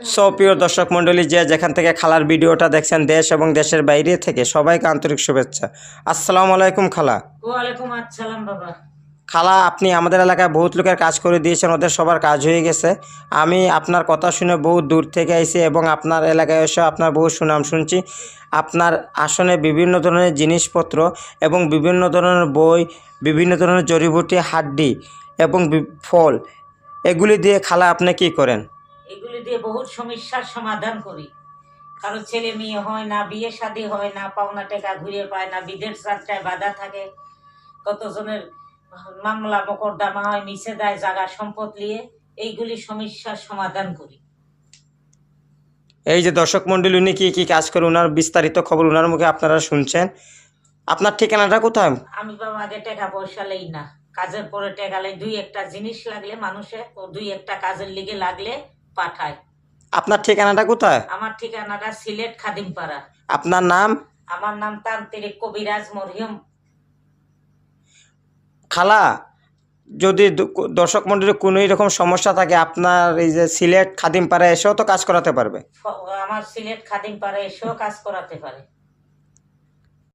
So প্রিয় দর্শক মণ্ডলী যে যেখান থেকে খালার ভিডিওটা দেখছেন দেশ এবং দেশের বাইরে থেকে সবাইকে আন্তরিক শুভেচ্ছা। আসসালামু আলাইকুম খালা। ওয়ালাইকুম আসসালাম বাবা। খালা আপনি আমাদের এলাকায় বহুত লোকের কাজ করে দিয়েছেন ওদের সবার কাজ হয়ে গেছে। আমি আপনার কথা শুনে বহু দূর থেকে আইছি এবং আপনার এলাকায় এসে আপনার বহু সুনাম শুনছি। আপনার আসনে বিভিন্ন ধরনের জিনিসপত্র এবং বিভিন্ন ধরনের বই বিভিন্ন ধরনের জড়িবুটি হাড্ডি এবং ফল এগুলি দিয়ে খালা আপনি কি করেন? দিয়ে বহুত সমস্যার সমাধান করি। কারও ছেলে মেয়ে হয় না বিয়ে শাদী হয় না পাওনা টাকা ঘুরে পায় না বিদেশ যাত্রায় বাধা থাকে। কতজনের মামলা মকদ্দমা হয় মিশে দেয় জায়গা সম্পদ নিয়ে এইগুলি সমস্যার সমাধান করি। এই যে দর্শক মণ্ডলী উনি কী কী কাজ করে ওনার বিস্তারিত খবর ওনার মুখে আপনারা শুনছেন? আপনার ঠিকানাটা কোথায়? আমি বাবা আগে টাকা পয়সা লই না। কাজের পরে টাকা লাই। দুই একটা জিনিস লাগলে মানুষে ও দুই একটা কাজের লিগে লাগলে পাঠায়। আপনার ঠিকানাটা কোথায়? আমার ঠিকানাটা সিলেট খাদিমপাড়া। আপনার নাম? আমার নাম তান্ত্রিক কবিরাজ মরিয়ম খালা যদি দর্শক মণ্ডলীর কোনো রকম সমস্যা থাকে আপনার এই যে সিলেট খাদিমপাড়া এসেও তো কাজ করাতে পারবে। আমার সিলেট খাদিমপাড়া এসেও কাজ করাতে পারে।